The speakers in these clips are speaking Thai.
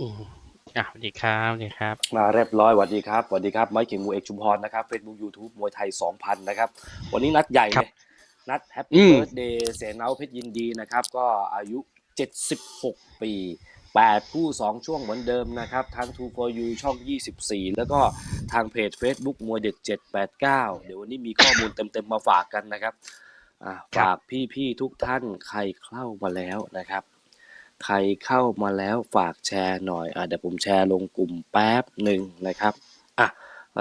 อืมอะสวัสดีครับสวัสดีครับ มาเรียบร้อยสวัสดีครับสวัสดีครับไมค์เก่งมวยเอกชุมพรนะครับเฟซบุ๊กยูทูบมวยไทย2000นะครับ วันนี้นัดใหญ่ครัเลบยนัดแฮปอืปี้มเบิร์ดเดย์เสนาเพชรยินดีนะครับ ก็อายุ 76 ปี8คู่2ช่วงเหมือนเดิมนะครับ ทาง True for You ช่อง 24 แล้วก็ทางเพจ Facebook มวยเด็ด 789 เดี๋ยววันนี้มีข้อมูลเต็ม ๆ มาฝากกันนะครับอ่าฝากพี่ ๆ ทุกท่านใครเข้ามาแล้วนะครับ ใครเข้ามาแล้วฝากแชร์หน่อยอะเดี๋ยวผมแชร์ลงกลุ่มแป๊บหนึ่งนะครับอะ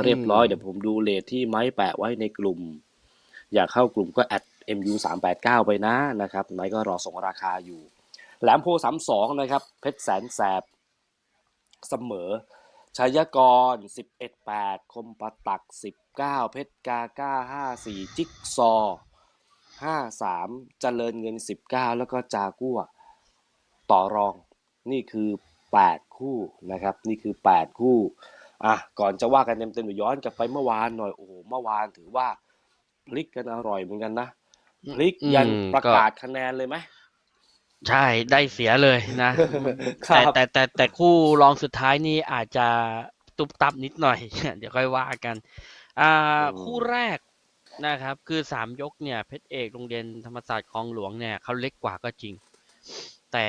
เรียบร้อยเดี๋ยวผมดูเลทที่ไม้แปะไว้ในกลุ่ม อยากเข้ากลุ่มก็แอด mu 3 8 9ไปนะนะครับไม้ก็รอส่งราคาอยู่แหลมโพสามสองนะครับ เพชรแสนแสบ เสมอชัยกร 11 8 คมปะตัก 19 เพชรกาก้า 54 จิ๊กซอ 53 เจริญเงิน 19 แล้วก็จากัว ต่อรอง นี่คือ 8 คู่นะครับ นี่คือ 8 คู่อะก่อนจะว่ากันเต็มๆเดี๋ยวย้อนกลับไปเมื่อวานหน่อยโอ้โหเมื่อวานถือว่าพลิกกันอร่อยเหมือนกันนะพลิกยันอืมประก็กาศคะแนนเลยไหมใช่ได้เสียเลยนะครัแต่บแต่แต่แต่คู่รองสุดท้ายนี่อาจจะตุบตับนิดหน่อย เดี๋ยวค่อยว่ากัน อ่าคู่แรกนะครับ คือสามยกเนี่ยเพชรเอกโรงเรียนธรรมศาสตร์คลองหลวงเนี่ยเขาเล็กกว่าก็จริง แต่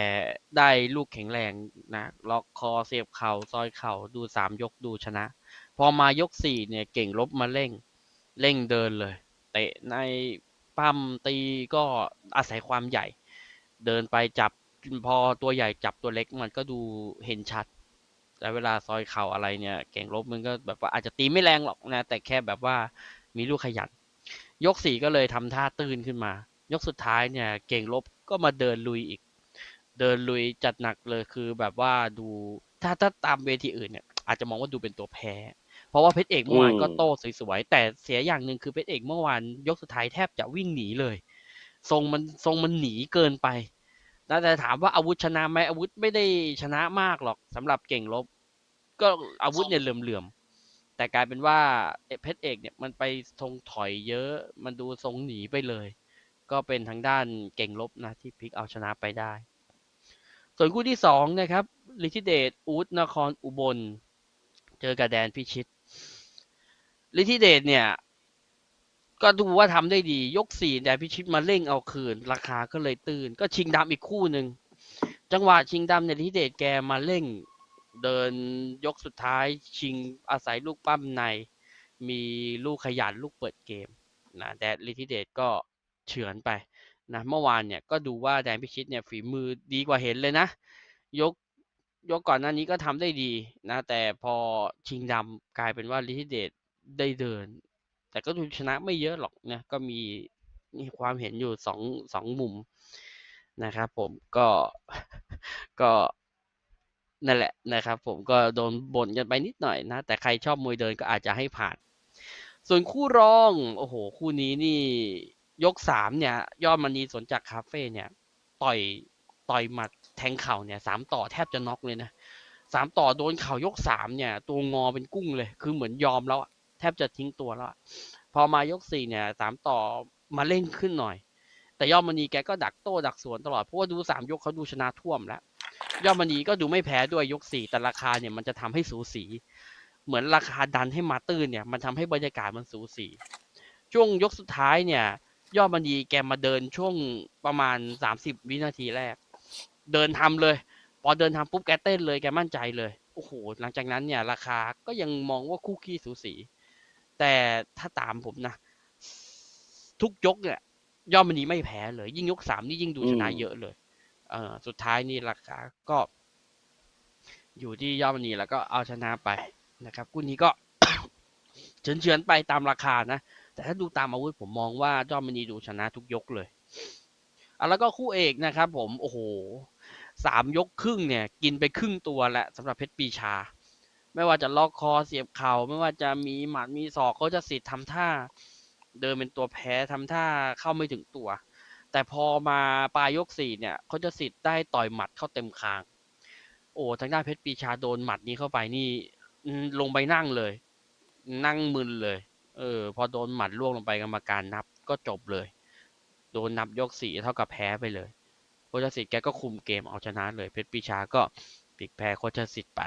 ได้ลูกแข็งแรงนะล็อกคอเสียบเข่าซอยเข่าดูสามยกดูชนะ พอมายกสี่เนี่ยเก่งลบมาเร่งเร่งเดินเลยเตะในปั้มตีก็อาศัยความใหญ่ เดินไปจับพอตัวใหญ่จับตัวเล็กมันก็ดูเห็นชัด แต่เวลาซอยเข่าอะไรเนี่ย เก่งลบมันก็แบบว่าอาจจะตีไม่แรงหรอกนะแต่แค่แบบว่ามีลูกขยัน ยกสี่ก็เลยทำท่าตื่นขึ้นมา ยกสุดท้ายเนี่ย เก่งลบก็มาเดินลุยอีก เดินลุยจัดหนักเลยคือแบบว่าดูถ้าถ้าตามเวทีอื่นเนี่ย อาจจะมองว่าดูเป็นตัวแพ้ เพราะว่าเพชรเอกเมื่อวานก็โต้สวยๆแต่เสียอย่างหนึ่งคือเพชรเอกเมื่อวานยกสุดท้ายแทบจะวิ่งหนีเลย ทรงมันทรงมันหนีเกินไปนะแต่ถามว่าอาวุธชนะไหมอาวุธไม่ได้ชนะมากหรอกสำหรับเก่งลบ ก็อาวุธเนี่ยเหลื่อมๆแต่กลายเป็นว่าเพชรเอกเนี่ยมันไปทรงถอยเยอะ มันดูทรงหนีไปเลย ก็เป็นทางด้านเก่งลบนะที่พลิกเอาชนะไปได้ ส่วนคู่ที่สองนะครับลิทิเดชอูดนครอุบล เจอกับแดนพิชิตลิทิเดชเนี่ย ก็ดูว่าทำได้ดี ยกสี่แดนพิชิตมาเร่งเอาคืน ราคาก็เลยตื่น ก็ชิงดำอีกคู่หนึ่งจังหวะชิงดำเนี่ยลิทิเดชแกมาเร่ง เดินยกสุดท้าย ชิงอาศัยลูกปั้มใน มีลูกขยันลูกเปิดเกมนะแดนลิทิเดชก็เฉือนไป นะเมื่อวานเนี่ยก็ดูว่าแดนพิชิตเนี่ยฝีมือดีกว่าเห็นเลยนะ ยกยกก่อนหน้านี้ก็ทำได้ดีนะ แต่พอชิงดำกลายเป็นว่าลิทิเดชได้เดิน แต่ก็ดูชนะไม่เยอะหรอกนะก็มีมีความเห็นอยู่สองสองมุมนะครับผมก็ก็นั่นแหละนะครับ ผมก็โดนบ่นกันไปนิดหน่อยนะ แต่ใครชอบมวยเดินก็อาจจะให้ผ่าน ส่วนคู่รอง โอ้โห คู่นี้นี่ ยกสามเนี่ย ยอดมณีสวนจากคาเฟ่เนี่ย ต่อยต่อยหมัดแทงเข่าเนี่ยสามต่อแทบจะน็อกเลยนะสามต่อโดนเข่ายกสามเนี่ย ตัวงอเป็นกุ้งเลย คือเหมือนยอมแล้วแทบจะทิ้งตัวแล้วพอมายกสี่เนี่ยสามต่อมาเร่งขึ้นหน่อย แต่ยอดมณีแกก็ดักโต้ดักสวนตลอดเพราะว่าดูสามยกเขาดูชนะท่วมแล้วยอดมณีก็ดูไม่แพ้ด้วยยกสี่แต่ราคาเนี่ยมันจะทำให้สูสี เหมือนราคาดันให้มาตื้นเนี่ย มันทำให้บรรยากาศมันสูสีช่วงยกสุดท้ายเนี่ย ยอดมณีแกมาเดินช่วงประมาณสามสิบวินาทีแรก เดินทำเลย พอเดินทำปุ๊บแกเต้นเลยแกมั่นใจเลยโอ้โหหลังจากนั้นเนี่ย ราคาก็ยังมองว่าคู่ขี้สูสี แต่ถ้าตามผมนะทุกยกเนี่ยยอดมณีไม่แพ้เลย ยิ่งยกสามนี่ยิ่งดูชนะเยอะเลย เออสุดท้ายนี่ราคาก็ อยู่ที่ยอดมณีแล้วก็เอาชนะไปนะครับคู่นี้ก็เฉือนๆไปตามราคานะ แต่ถ้าดูตามอาวุธผมมองว่ายอดมณีดูชนะทุกยกเลยอะแล้วก็คู่เอกนะครับ ผมโอ้โหสามยกครึ่งเนี่ย กินไปครึ่งตัวแล้วสำหรับเพชรปีชา ไม่ว่าจะล็อกคอเสียบเข่าไม่ว่าจะมีหมัดมีศอกเขาจะสิทธิ์ทำท่า เดินเป็นตัวแพ้ทำท่าเข้าไม่ถึงตัว แต่พอมาปลายยกสี่เนี่ยเขาจะสิทธิ์ได้ต่อยหมัดเข้าเต็มคาง โอ้ทางด้านเพชรปีชาโดนหมัดนี้เข้าไปนี่ลงไปนั่งเลย นั่งมึนเลย เออ พอโดนหมัดล่วงลงไปกรรมการนับก็จบเลย โดนนับยกสี่เท่ากับแพ้ไปเลย โคชสิทธิ์แกก็คุมเกมเอาชนะเลย เพชรปีชาก็ปีกแพรโคชสิทธิ์ไป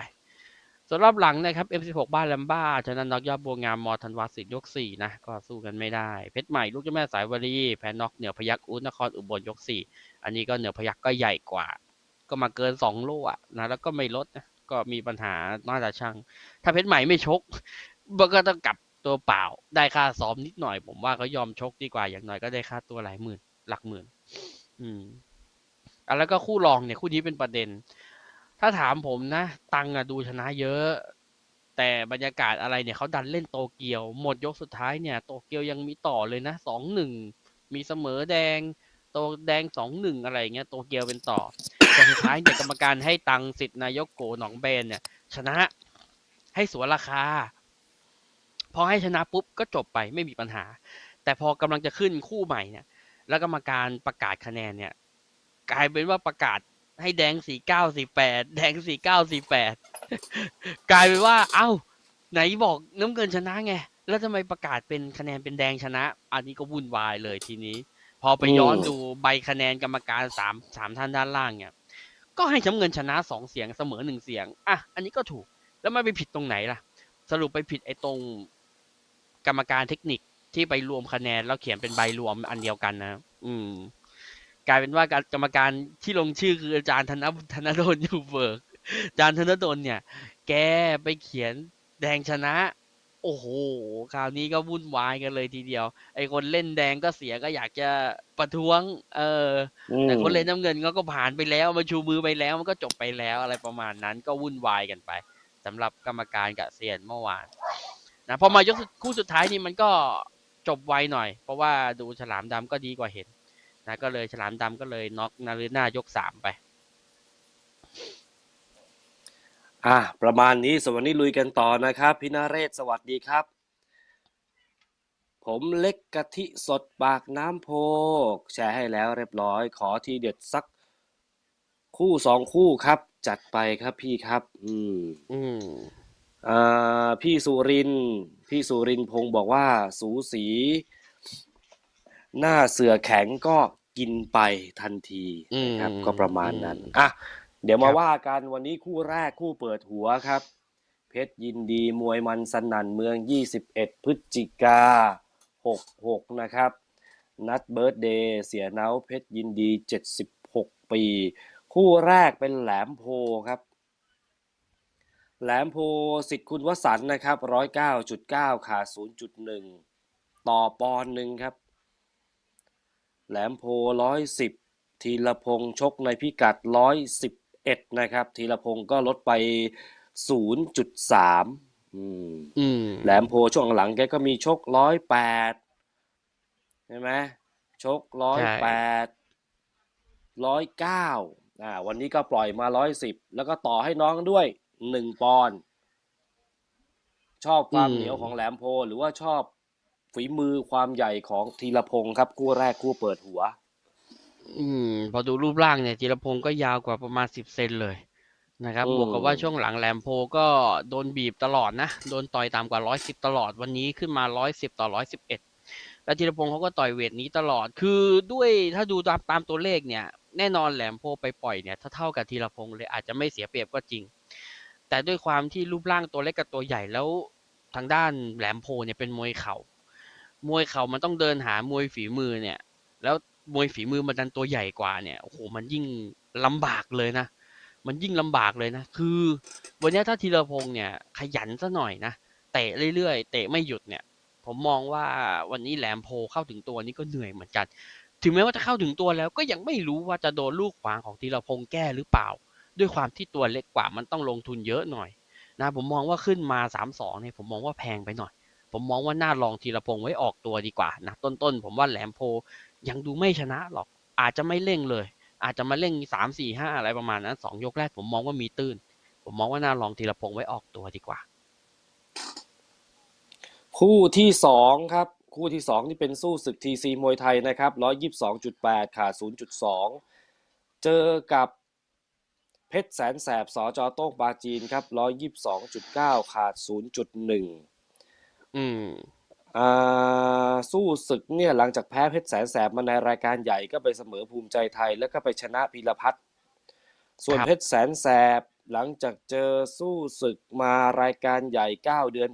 ส่วนรอบหลังนะครับ M16 บ้านแลมบ้าชนะน็อกยอดบัวงามมอธันวาสิทธิ์ยกสี่นะ ก็สู้กันไม่ได้ เพชรใหม่ลูกเจ้าแม่สายวลีแพ้น็อกเหนือพยักอุนครอุบลยกสี่อันนี้ก็เหนือพยักก็ใหญ่กว่า ก็มาเกินสองโลอะนะแล้วก็ไม่ลดนะก็มีปัญหาน่าจะช่างถ้าเพชรใหม่ไม่ชกมันก็ต้องกลับ ตัวเปล่าได้ค่าซ้อมนิดหน่อย ผมว่าเขายอมชกดีกว่าอย่างน้อยก็ได้ค่าตัวหลายหมื่น หลักหมื่น อืมอะแล้วก็คู่รองเนี่ยคู่นี้เป็นประเด็น ถ้าถามผมนะ ตังอะดูชนะเยอะ แต่บรรยากาศอะไรเนี่ยเขาดันเล่นโตเกียว หมดยกสุดท้ายเนี่ย โตเกียวยังมีต่อเลยนะสองหนึ่งมีเสมอแดง โตแดงสองหนึ่งอะไรอย่างเงี้ยโตเกียวเป็นต่อแต่สุดท้ายเนี่ยกรรมการให้ตังสิทธิ์นายกโกหนองเบนเนี่ย ชนะให้สวนราคา พอให้ชนะปุ๊บก็จบไปไม่มีปัญหา แต่พอกำลังจะขึ้นคู่ใหม่เนี่ย แล้วกรรมการประกาศคะแนนเนี่ย กลายเป็นว่าประกาศให้แดงสี่เก้าสี่แปดแดงสี่เก้าสี่แปดกลายเป็นว่า เอ้า ไหนบอกน้ำเงินชนะไงแล้วทำไมประกาศเป็นคะแนนเป็นแดงชนะ อันนี้ก็วุ่นวายเลยทีนี้ พอไปย้อนอืมดูใบคะแนนกรรมการสามสามท่านด้านล่างเนี่ยก็ให้น้ำเงินชนะสองเสียงเสมอหนึ่งเสียง อะ อันนี้ก็ถูก แล้วมันไปผิดตรงไหนล่ะ สรุปไปผิดไอ้ตรง กรรมการเทคนิคที่ไปรวมคะแนนแล้วเขียนเป็นใบรวมอันเดียวกันนะ อืม กลายเป็นว่าการกรรมการที่ลงชื่อคืออาจารย์ธนธนดลอยู่เบิกอาจารย์ธนดลเนี่ย แกไปเขียนแดงชนะ โอ้โห คราวนี้ก็วุ่นวายกันเลยทีเดียว ไอ้คนเล่นแดงก็เสียก็อยากจะประท้วง เอออืมแต่คนเล่นน้ำเงินก็ก็ผ่านไปแล้วมาชูมือไปแล้วมันก็จบไปแล้วอะไรประมาณนั้นก็วุ่นวายกันไปสำหรับกรรมการกับเซียนเมื่อวาน นะพอมายกสุดคู่สุดท้ายนี่มันก็จบไวหน่อย เพราะว่าดูฉลามดำก็ดีกว่าเห็นนะก็เลยฉลามดำก็เลยน็อกนาริน่ายกสามไปอะประมาณนี้สวนวันนี้ลุยกันต่อนะครับพี่นาเรศสวัสดีครับ ผมเล็กกะทิสดปากน้ำโพก แชร์ให้แล้วเรียบร้อย ขอทีเด็ดสัก คู่สองคู่ครับ จัดไปครับพี่ครับ อืม อืมอ่า พี่สุรินทร์พี่สุรินทร์พงศ์บอกว่าสูสี หน้าเสือแข็งก็กินไปทันทีนะครับอืมก็ประมาณนั้นอืมอะเดี๋ยวมาครับว่ากันวันนี้คู่แรกคู่เปิดหัวครับ เพชรยินดีมวยมันสนั่นเมือง 21 พฤศจิกา 66 นะครับ นัดเบิร์ดเดย์เสียเนาเพชรยินดี 76 ปี คู่แรกเป็นแหลมโพครับ แหลมโพสิทธิ์คุณวสันต์นะครับ109.9ขาด0.1ต่อปอนด์หนึ่งครับ แหลมโพ110ทีละพงษ์ชกในพิกัด111นะครับทีละพงษ์ก็ลดไป0.3อืมอืมแหลมโพช่วงหลังแกก็มีชก108ใช่ไหมชก108 109อ่าวันนี้ก็ปล่อยมา110แล้วก็ต่อให้น้องด้วย 1ปอนด์ชอบความอืมเหนียวของแหลมโพ หรือว่าชอบฝีมือความใหญ่ของทีละพงษ์ครับคู่แรกคู่เปิดหัว อืม พอดูรูปร่างเนี่ยจิรพงศ์ก็ยาวกว่าประมาณสิบเซนเลยนะครับอืมบวกกับว่าช่วงหลังแหลมโพก็โดนบีบตลอดนะ โดนต่อยต่ำกว่าร้อยสิบตลอดวันนี้ขึ้นมาร้อยสิบต่อร้อยสิบเอ็ดแล้วจิรพงศ์เขาก็ต่อยเวทนี้ตลอด คือด้วยถ้าดูตามตามตัวเลขเนี่ย แน่นอนแหลมโพไปปล่อยเนี่ยถ้าเท่ากับธีรพงศ์เลยอาจจะไม่เสียเปรียบก็จริง แต่ด้วยความที่รูปร่างตัวเล็กกับตัวใหญ่แล้วทางด้านแหลมโพเนี่ยเป็นมวยเข่ามวยเข่ามันต้องเดินหามวยฝีมือเนี่ย แล้วมวยฝีมือมันดันตัวใหญ่กว่าเนี่ยโอ้โหมันยิ่งลำบากเลยนะ มันยิ่งลำบากเลยนะ คือ วันนี้ถ้าธีรพงษ์เนี่ย ขยันซะหน่อยนะเตะเรื่อยๆเตะไม่หยุดเนี่ย ผมมองว่าวันนี้แหลมโพเข้าถึงตัวนี่ก็เหนื่อยเหมือนกัน ถึงแม้ว่าจะเข้าถึงตัวแล้วก็ยังไม่รู้ว่าจะโดนลูกขวางของธีรพงษ์แก้หรือเปล่า ด้วยความที่ตัวเล็กกว่ามันต้องลงทุนเยอะหน่อยนะผมมองว่าขึ้นมาสามสองเนี่ยผมมองว่าแพงไปหน่อย ผมมองว่าน่าลองธีรพงษ์ไว้ออกตัวดีกว่านะต้นๆผมว่าแหลมโพยังดูไม่ชนะหรอก อาจจะไม่เร่งเลย อาจจะมาเร่งสามสี่ห้าอะไรประมาณนั้นสองยกแรกผมมองว่ามีตื้น ผมมองว่าน่าลองธีรพงษ์ไว้ออกตัวดีกว่า คู่ที่สองครับ คู่ที่สองนี่เป็นสู้ศึกทีซีมวยไทยนะครับร้อยยี่สิบสองจุดแปดขาดศูนย์จุดสองเจอกับ เพชรแสนแสบสจโต้งปาจีนครับร้อยยี่สิบสองจุดเก้าขาดศูนย์จุดหนึ่งอืมอ่าสู้ศึกเนี่ยหลังจากแพ้เพชรแสนแสบมาในรายการใหญ่ก็ไปเสมอภูมิใจไทย แล้วก็ไปชนะพีรพัฒน์ส่วนครับเพชรแสนแสบหลังจากเจอสู้ศึกมารายการใหญ่9เดือน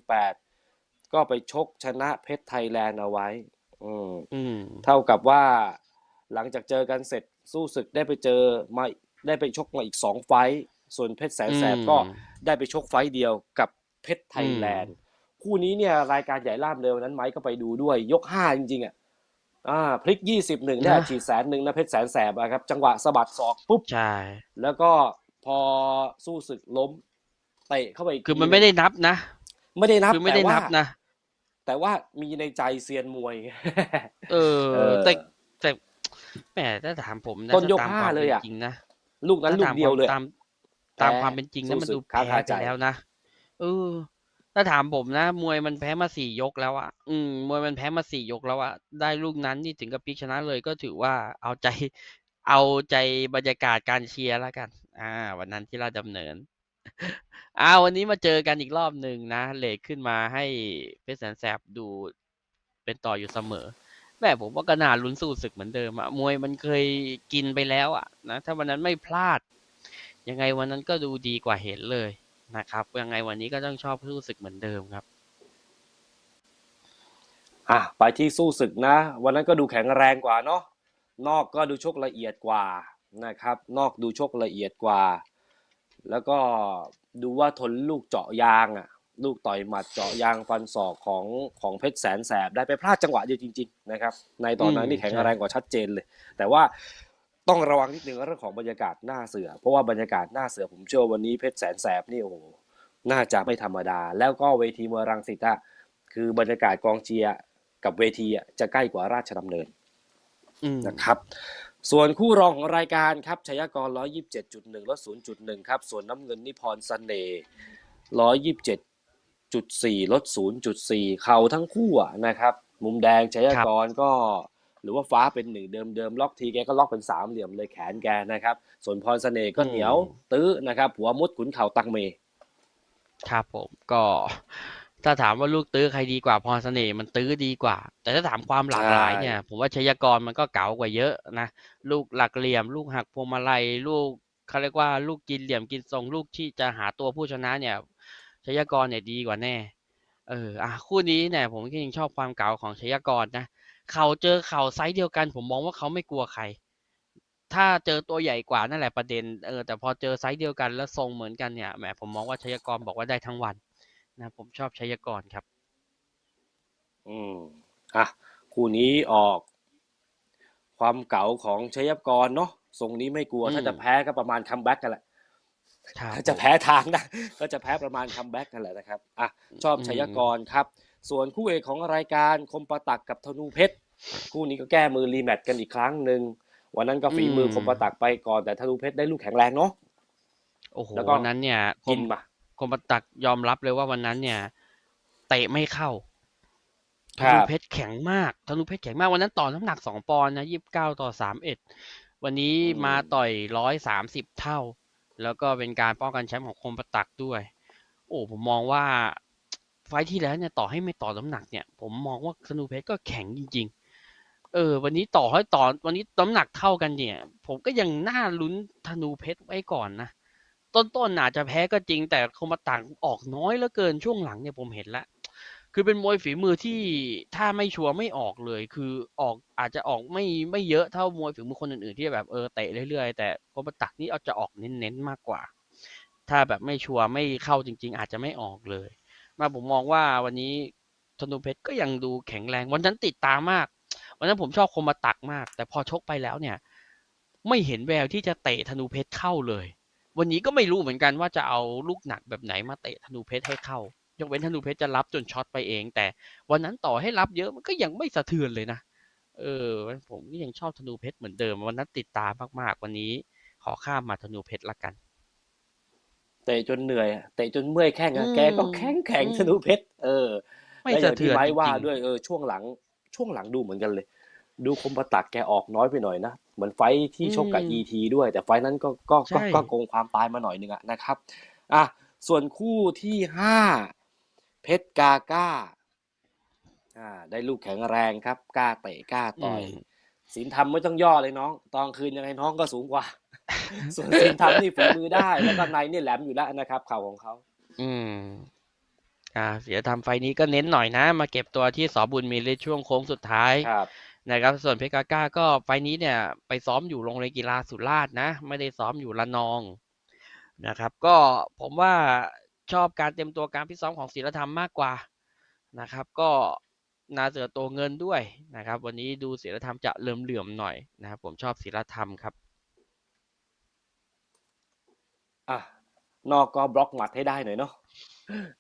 8ก็ไปชกชนะเพชรไทยแลนด์เอาไว้อืมอืมเท่ากับว่าหลังจากเจอกันเสร็จสู้ศึกได้ไปเจอมา ได้ไปชกมาอีกสองไฟต์ส่วนเพชรแสนแสบก็อืมได้ไปชกไฟต์เดียวกับเพชรไทยแลนด์คู่นี้เนี่ยรายการใหญ่ล่ามเร็วนั้นไม้ก็ไปดูด้วย ยกห้าจริงๆอะอ่าพลิกยี่สิบหนึ่งได้นะอัดฉีดแสนหนึ่งนะเพชรแสนแสบอะครับ จังหวะสะบัดศอกปุ๊บใช่แล้วก็พอสู้ศึกล้มเตะเข้าไปกคือมันทีไม่ได้นับนะ ไม่ได้นับคือไม่ได้แต่ว่านับนะ แต่ว่ามีในใจเซียนมวย เออเออแต่แต่แหมถ้าถามผมนะต้นยกถ้ตมห้าควมเลยอะป็นจริงนะ ลูกนั้นลูกถ้าตามเดียวเลยตามตามความเป็นจริงนะมันสู้ดูศึกค้าแพ้คาไปใจแล้วนะเออ ถ้าถามผมนะ มวยมันแพ้มาสี่ยกแล้วอะอืม มวยมันแพ้มาสี่ยกแล้วอะได้ลูกนั้นนี่ถึงกับพลิกชนะเลยก็ถือว่าเอาใจ เอาใจบรรยากาศการเชียร์แล้วกัน อ่า วันนั้นที่ราชดำเนินอ่าวันนี้มาเจอกันอีกรอบหนึ่งนะเลทขึ้นมาให้เพชรแสนแสบดูเป็นต่ออยู่เสมอ แม่ผมว่าก็น่าลุ้นสู้ศึกเหมือนเดิมอะมวยมันเคยกินไปแล้วอะนะถ้าวันนั้นไม่พลาด ยังไงวันนั้นก็ดูดีกว่าเห็นเลยนะครับยังไงวันนี้ก็ต้องชอบสู้ศึกเหมือนเดิมครับอะไปที่สู้ศึกนะ วันนั้นก็ดูแข็งแรงกว่าเนาะนอกก็ดูชกละเอียดกว่านะครับ นอกดูชกละเอียดกว่า แล้วก็ดูว่าทนลูกเจาะยางอะ ลูกต่อยหมัดเจาะยางฟันศอกของของเพชรแสนแสบได้ไปพลาดจังหวะเดียวจริงๆนะครับในตอนนั้นอืมนี่แข็งใช่แรงกว่าชัดเจนเลย แต่ว่าต้องระวังนิดนึงเรื่องของบรรยากาศหน้าเสือ เพราะว่าบรรยากาศหน้าเสือผมเชื่อว่าวันนี้เพชรแสนแสบนี่โอ้โหน่าจะไม่ธรรมดา แล้วก็เวทีมวยรังสิตอะคือบรรยากาศกองเชียร์กับเวทีอะจะใกล้กว่าราชดำเนินอืมนะครับ ส่วนคู่รองของรายการครับชยากร 127.1ลด0.1 ครับ ส่วนน้ำเงินนิพรเสน่ห์ 127.4ลด 0.4 เข่าทั้งคู่อะนะครับ มุมแดงชยากรก็ หรือว่าฟ้าเป็นหนึ่งเดิมเดิมล็อกทีแกก็ล็อกเป็นสามเหลี่ยมเลยแขนแกนะครับ ส่วนพรเสน่ห์ก็เหนียวตื้อนะครับ หัวมุดขุนเข่าตังเม ครับผมก็ถ้าถามว่าลูกตื้อใครดีกว่าพรเสน่ห์มันตื้อดีกว่า แต่ถ้าถามความหลากหลายเนี่ย ผมว่าชัยกรมันก็เก๋ากว่าเยอะนะลูกหลักเหลี่ยม ลูกหักพวงมาลัยลูกเขาเรียกว่าลูกกินเหลี่ยมกินทรงลูกที่จะหาตัวผู้ชนะเนี่ย ชัยกรเนี่ยดีกว่าแน่ เอออะคู่นี้เนี่ยผมก็ยังชอบความเก๋าของชัยกรนะ เขาเจอเข่าไซส์เดียวกัน ผมมองว่าเขาไม่กลัวใคร ถ้าเจอตัวใหญ่กว่านั่นแหละประเด็น เออแต่พอเจอไซส์เดียวกันแล้วทรงเหมือนกันเนี่ย แหมผมมองว่าชัยกรบอกว่าได้ทั้งวันนะผมชอบชัยกรครับ อืมอะคู่นี้ออก ความเก๋าของชยกรเนาะทรงนี้ไม่กลัวอืมถ้าจะแพ้ก็ประมาณคัมแบ็กกันแหละ ครับถ้าจะแพ้ทางนะก็จะแพ้ประมาณคัมแบ็กกันแหละนะครับอะชอบอืมชยกรครับ ส่วนคู่เอกของรายการคมประตักกับธนูเพชรคู่นี้ก็แก้มือรีแมตช์กันอีกครั้งหนึ่งวันนั้นก็ฝีมือคมประตักไปก่อนแต่ธนูเพชรได้ลูกแข็งแรงเนาะโอ้โหแล้วก็วันนั้นเนี่ยคกิมนมาคมปตักยอมรับเลยว่าวันนั้นเนี่ย เตะไม่เข้าธครันูบเพชรแข็งมากธนูเพชรแข็งมากวันนั้นต่อน้ำหนักสองปอนด์นะยี่สิบเก้าต่อสามเอ็ดวันนี้มาต่อยร้อยสามสิบเท่า แล้วก็เป็นการป้องกันแชมป์ของคมประตักด้วย โอ้ผมมองว่าไฟที่แล้วเนี่ยต่อให้ไม่ต่อน้ำหนักเนี่ย ผมมองว่าธนูเพชรก็แข็งจริง ๆ เออ วันนี้ต่อให้ต่อวันนี้น้ำหนักเท่ากันเนี่ย ผมก็ยังน่าลุ้นธนูเพชรไว้ก่อนนะต้นๆอาจจะแพ้ก็จริง แต่คมต่างออกน้อยเหลือเกินช่วงหลังเนี่ยผมเห็นแล้ว คือเป็นมวยฝีมือที่ถ้าไม่ชัวร์ไม่ออกเลย คือออกอาจจะออกไม่ไม่เยอะเท่ามวยฝีมือคนอื่นๆที่แบบเออเตะเรื่อยๆแต่คมตักนี่เอาจะออกเน้นๆมากกว่า ถ้าแบบไม่ชัวร์ไม่เข้าจริง ๆ อาจจะไม่ออกเลย มาผมมองว่าวันนี้ธนูเพชรก็ยังดูแข็งแรง วันนั้นติดตามมาก วันนั้นผมชอบคมตักมาก แต่พอชกไปแล้วเนี่ย ไม่เห็นแววที่จะเตะธนูเพชรเข้าเลย วันนี้ก็ไม่รู้เหมือนกันว่าจะเอาลูกหนักแบบไหนมาเตะธนูเพชรให้เข้า ยกเว้นธนูเพชรจะรับจนช็อตไปเอง แต่วันนั้นต่อให้รับเยอะมันก็ยังไม่สะเทือนเลยนะ เออผมก็ยังชอบธนูเพชรเหมือนเดิม วันนั้นติดตามมากๆ วันนี้ขอข้ามมาธนูเพชรละกัน เตะจนเหนื่อยอะเตะจนเมื่อยแข้งอะอืมแกก็แข็งแข็งอืมธนูเพชรเออ ไม่และอสะย่างเทืที่อนไม้จว่าริงด้วยเออช่วงหลังช่วงหลังดูเหมือนกันเลย ดูคมประตักแกออกน้อยไปหน่อยนะเหมือนไฟท์ที่ชกกับอืมอีทีด้วย แต่ไฟท์นั้นก็ก็ก็ใช่ก็โกงความตายมาหน่อยหนึงอะนะครับอะส่วนคู่ที่ห้า เพชรกาก้าอ่าได้ลูกแข็งแรงครับกล้าเตะกล้าต่อยอืมศีลธรรมไม่ต้องย่อเลยน้องตอนคืนยังไงน้องก็สูงกว่า ส่วนสินทำนี่ฝีมือได้ แล้วก็ในเนี่ยแหลมอยู่แล้วนะครับเข่าของเขาอืมอ่า เสียทำไฟล์นี้ก็เน้นหน่อยนะ มาเก็บตัวที่สอบุญมีฤทธิ์ช่วงโค้งสุดท้ายครับนะครับ ส่วนเพชรกาก้าก็ไฟล์นี้เนี่ย ไปซ้อมอยู่โรงเรียนกีฬาสุราษฎร์นะ ไม่ได้ซ้อมอยู่ละนองนะครับ ก็ผมว่า ชอบการเตรียมตัวการพิตซ้อมของศิลธรรมมากกว่านะครับ ก็นาเสือโตเงินด้วยนะครับ วันนี้ดูศิลธรรมจะเหลื่อมๆหน่อยนะครับผมชอบศิลธรรมครับอะนอกก็บล็อกหมัดให้ได้หน่อยเนาะ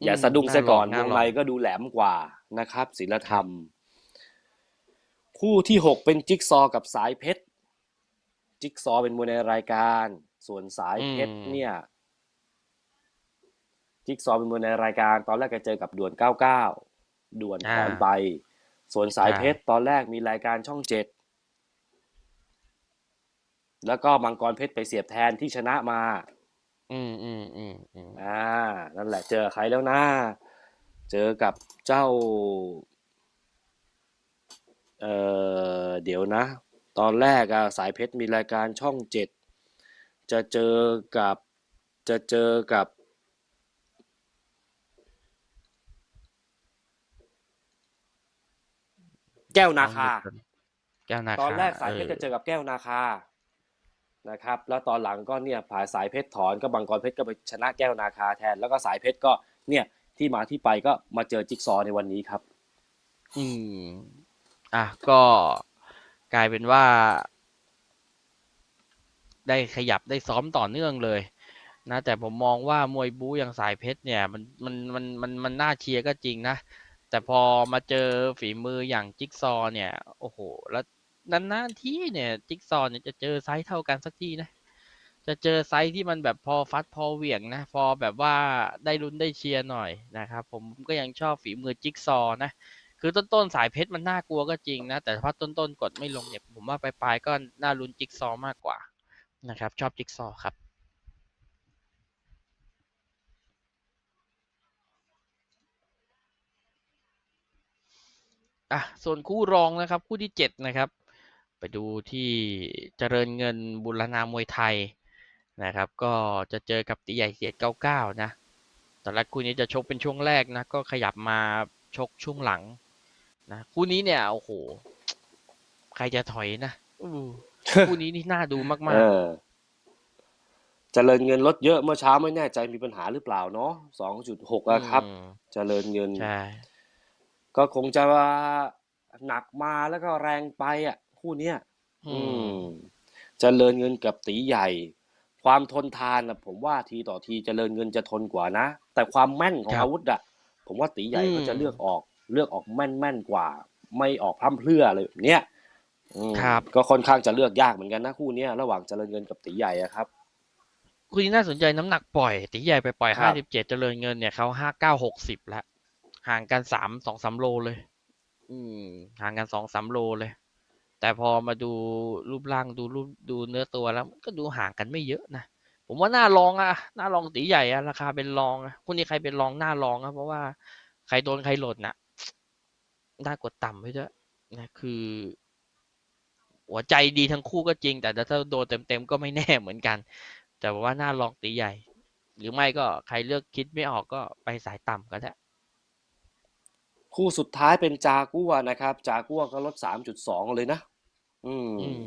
อย่าอืมสะดุ้งซะก่อนน่าลวองงน่าลองในก็ดูแหลมกว่านะครับศิลธรรม คู่ที่หกเป็นจิ๊กซอว์กับสายเพชรจิ๊กซอว์เป็นมวยในรายการ ส่วนสายเพชรเนี่ย จิ๊กซอว์เป็นมวยในรายการ ตอนแรกก็เจอกับด่วนเก้าเก้าด่วนถอนไป ส่วนสายเพชรตอนแรกมีรายการช่องเจ็ดแล้วก็มังกรเพชรไปเสียบแทนที่ชนะมาอืมอืมอืมอืมอ่า นั่นแหละเจอใครแล้วนะ เจอกับเจ้า เอ่อ เดี๋ยวนะ ตอนแรกอะสายเพชรมีรายการช่องเจ็ด จะเจอกับ จะเจอกับ ก้วนาคา แก้วนาคาตอนแรกสายเพชรออจะเจอกับแก้วนาคานะครับ แล้วตอนหลังก็เนี่ยผ่าสายเพชรถอนก็บังกรเพชรก็ไปชนะแก้วนาคาแทน แล้วก็สายเพชรก็เนี่ยที่มาที่ไปก็มาเจอจิ๊กซอว์ในวันนี้ครับ อืมอะก็กลายเป็นว่า ได้ขยับได้ซ้อมต่อเนื่องเลยนะแต่ผมมองว่ามวยบู๊อย่างสายเพชรเนี่ย มันมันมันมันมันน่าเชียร์ก็จริงนะ แต่พอมาเจอฝีมืออย่างจิ๊กซอว์เนี่ย โอ้โห แล้วนานๆที่เนี่ย จิ๊กซอว์เนี่ยจะเจอไซส์เท่ากันสักทีนะ จะเจอไซส์ที่มันแบบพอฟัดพอเหวี่ยงนะ พอแบบว่าได้ลุ้นได้เชียร์หน่อยนะครับ ผมก็ยังชอบฝีมือจิ๊กซอว์นะ คือต้นๆสายเพชรมันน่ากลัวก็จริงนะ แต่พอต้นๆกดไม่ลงเนี่ย ผมว่าปลายๆก็น่าลุ้นจิ๊กซอว์มากกว่านะครับ ชอบจิ๊กซอว์ครับ อะส่วนคู่รองนะครับ คู่ที่เจ็ดนะครับ ไปดูที่เจริญเงินบุรณามวยไทยนะครับ ก็จะเจอกับตีใหญ่เสียดเก้าเก้านะตอนแรกคู่นี้จะชกเป็นช่วงแรกนะ ก็ขยับมาชกช่วงหลังนะคู่นี้เนี่ยโอ้โห ใครจะถอยนะอู้คู่นี้นี่น่าดูมาเอกอเจริญเงินลดเยอะเมื่อเช้าไม่แน่ใจมีปัญหาหรือเปล่าเนาะสองจุดหกๆอะครับอืมเจริญเงินใช่ ก็คงจะหนักมาแล้วก็แรงไปอะ คู่เนี้ยอือืมมเจริญเงินกับตีใหญ่ ความทนทานนะผมว่าทีต่อทีเจริญเงินจะทนกว่านะ แต่ความแม่นของครับอาวุธอะผมว่าตีใหญ่อืมเขาจะเลือกออกเลือกออกแม่นแม่นกว่า ไม่ออกพร่ำเพรื่อเลยแบบเนี้ยอืมครับก็ค่อนข้างจะเลือกยากเหมือนกันนะคู่เนี้ยระหว่างเจริญเงินกับตีใหญ่อะครับคู่นี้น่าสนใจน้ำหนักปล่อยตีใหญ่ไปปล่อยครัห้าบสิบเจ็ดเจริญเงินเนี่ยเขาห้าเก้าหกสิบแล้ว ห่างกันสามสองสามโลเลย อืม ห่างกันสองสามโลเลย แต่พอมาดูรูปร่างดูรูปดูเนื้อตัวแล้วก็ดูห่างกันไม่เยอะนะผมว่าน่าลองอะน่าลองตีใหญ่อะราคาเป็นรองอะคู่นี้ใครเป็นรองน่าลองอะเพราะว่าใครโดนใครหล่นน่ะน่ากดต่ำไว้ด้วยนะคือ หัวใจดีทั้งคู่ก็จริง แต่ถ้าโดนเต็มๆก็ไม่แน่เหมือนกัน แต่ว่าน่าลองตีใหญ่ หรือไม่ก็ใครเลือกคิดไม่ออกก็ไปสายต่ำก็ได้ คู่สุดท้ายเป็นจากัวนะครับ จากัวก็ลดสามจุดสองเลยนะอืมอืม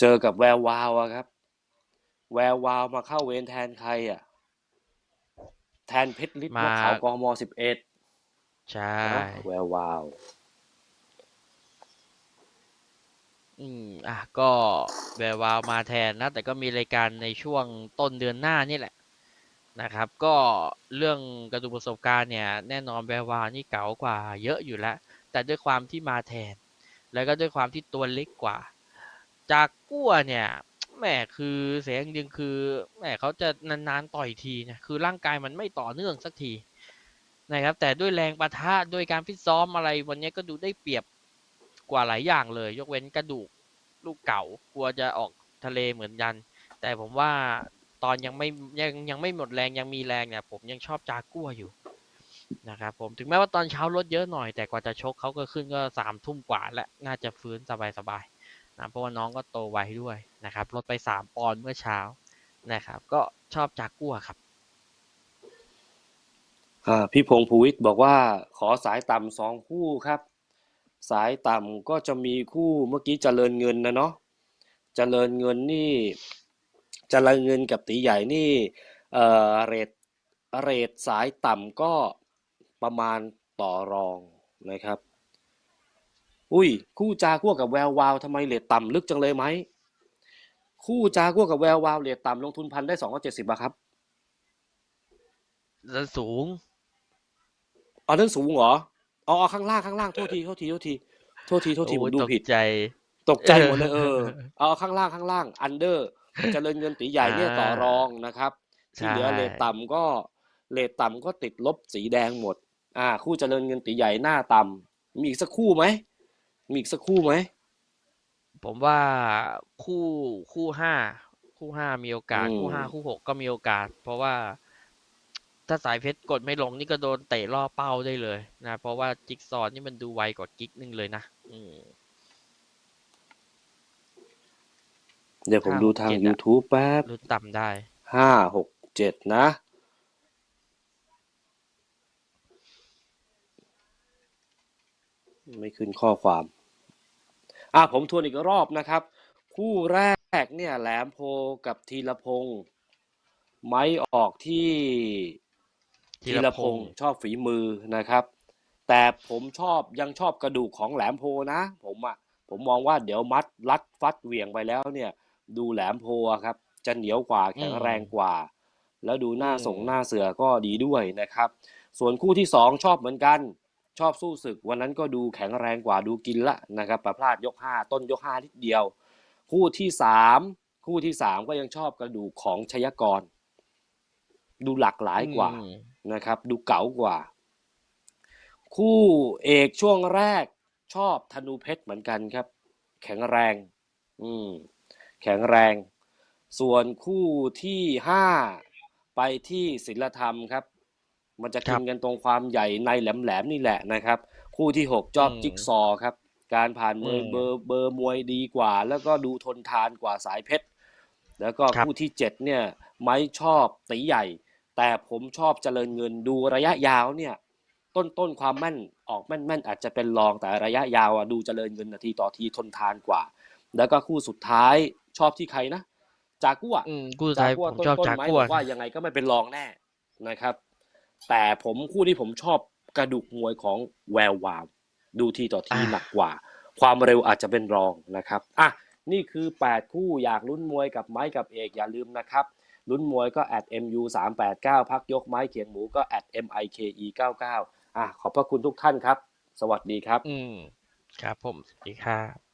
เจอกับแวววาวอะครับ แวววาวมาเข้าเวรแทนใครอะแทนเพชรฤทธิ์มานกขาวกมสิบเอ็ดใช่แวววาว อืมอะก็แวววาวมาแทนนะ แต่ก็มีรายการในช่วงต้นเดือนหน้านี่แหละ นะครับ ก็เรื่องกระดูกประสบการณ์เนี่ยแน่นอนแวววาวนี่เก๋ากว่าเยอะอยู่แล้ว แต่ด้วยความที่มาแทน แล้วก็ด้วยความที่ตัวเล็กกว่า จากกั้วเนี่ยแหมคือเสียงจริงคือแหมเขาจะนานๆต่อยทีเนี่ยคือร่างกายมันไม่ต่อเนื่องสักทีนะครับ แต่ด้วยแรงประทะด้วยการฟิตซ้อมอะไรวันนี้ก็ดูได้เปรียบกว่าหลายอย่างเลย ยกเว้นกระดูกลูกเก่ากลัวจะออกทะเลเหมือนกัน แต่ผมว่า ตอนยังไม่ยังยังไม่หมดแรงยังมีแรงเนี่ยผมยังชอบจากัวอยู่นะครับผมถึงแม้ว่าตอนเช้าลดเยอะหน่อยแต่กว่าจะชกเขาก็ขึ้นก็สามทุ่มกว่าและน่าจะฟื้นสบายนะเพราะว่าน้องก็โตไวด้วยนะครับลดไปสามปอนด์เมื่อเช้านะครับ ก็ชอบจากัวครับพี่พงษ์ภูวิทย์บอกว่าขอสายต่ำสองคู่ครับ สายต่ำก็จะมีคู่เมื่อกี้เจริญเงินนะเนาะเจริญเงินนี่ จริญเงินกับตีใหญ่นี่เอ่อเรทเรทสายต่ำก็ประมาณต่อรองนะครับ อุ้ย คู่จากัวกับแวววาวทำไมเรทต่ำลึกจังเลยไหม คู่จากัวกับแวววาวเรทต่ำลงทุนพันได้สองร้อยเจ็ดสิบอะครับแล้วสูงเอาเรื่องสูงเหรออ๋อเอาข้างล่างข้างล่างโทษทีโทษทีโทษทีโทษทีโทษทีผโอ้มยดูตกผิดใจ ตกใจหมดเลยเออเอาข้างล่างข้างล่างอันเดอร์ เจริญเงินตีใหญ่เนี่ยอ่าต่อรองนะครับที่เหลือใช่เลทต่ำก็เลทต่ำก็ติดลบสีแดงหมด อ่า คู่เจริญเงินตีใหญ่หน้าต่ำมีอีกสักคู่ไหมมีอีกสักคู่ไหมผมว่าคู่คู่ห้าคู่ห้ามีโอกาสอืมคู่ห้าคู่หกก็มีโอกาส เพราะว่าถ้าสายเพชรกดไม่ลงนี่ก็โดนเตะล่อเป้าได้เลยนะ เพราะว่าจิ๊กซอว์นี่มันดูไวกว่ากิ๊กนึงเลยนะ อืม เดี๋ยวผมห้าดูหกทาง เจ็ดอะ YouTube แป๊บลุ้นต่ำได้ ห้าหกเจ็ดนะ ไม่ขึ้นข้อความ อะผมทวนอีกรอบนะครับ คู่แรกเนี่ยแหลมโพกับธีรพงศ์ไม้ออกที่ธีธีรรพพงงศ์ศ์ชอบฝีมือนะครับ แต่ผมชอบยังชอบกระดูกของแหลมโพนะ ผมอะผมมองว่าเดี๋ยวมัดรัดฟัดเหวี่ยงไปแล้วเนี่ย ดูแหลมโพอะครับ จะเหนียวกว่าแข็งแรงกว่า แล้วดูหน้าส่งหน้าเสือก็ดีด้วยนะครับ ส่วนคู่ที่สองชอบเหมือนกัน ชอบสู้ศึกวันนั้นก็ดูแข็งแรงกว่าดูกินละนะครับประพลาดยกห้าต้นยกห้านิดเดียว คู่ที่สามคู่ที่สามก็ยังชอบกระดูกของชยกร ดูหลากหลายกว่าอืมนะครับ ดูเก๋ากว่า คู่เอกช่วงแรกชอบธนูเพชรเหมือนกันครับ แข็งแรง อืม แข็งแรง ส่วนคู่ที่ห้าไปที่ศิลธรรมครับ มันจะครักิบนกันตรงความใหญ่ในแหลมๆนี่แหละนะครับ คู่ที่หกจอบอืมจิ๊กซอว์ครับ การผ่านมืออมเบอร์เบอร์มวยดีกว่า แล้วก็ดูทนทานกว่าสายเพชรแล้วก็ครับคู่ที่เจ็ดเนี่ยไม้ชอบตีใหญ่ แต่ผมชอบเจริญเงินดูระยะยาวเนี่ยต้นต้นความแม่นออกแม่นแม่นอาจจะเป็นรองแต่ระยะยาวอะดูเจริญเงินนาทีต่อทีทนทานกว่า แล้วก็คู่สุดท้าย ชอบที่ใครนะจากัวอืมคู่สุดท้ายกัวผมชอบต้นจากๆไม้กัวบอกว่ายังไงก็ไม่เป็นรองแน่นะครับ แต่ผมคู่ที่ผมชอบกระดูกมวยของแวววาวดูทีต่อทีหนักกว่า ความเร็วอาจจะเป็นรองนะครับอะนี่คือ 8 คู่อยากลุ้นมวยกับไม้กับเอกอย่าลืมนะครับลุ้นมวยก็ at mu 3 8 9พักยกไม้เขียงหมูก็ at mike 99อะขอบพระคุณทุกท่านครับ สวัสดีครับ อืมครับผมสวัสดีครับ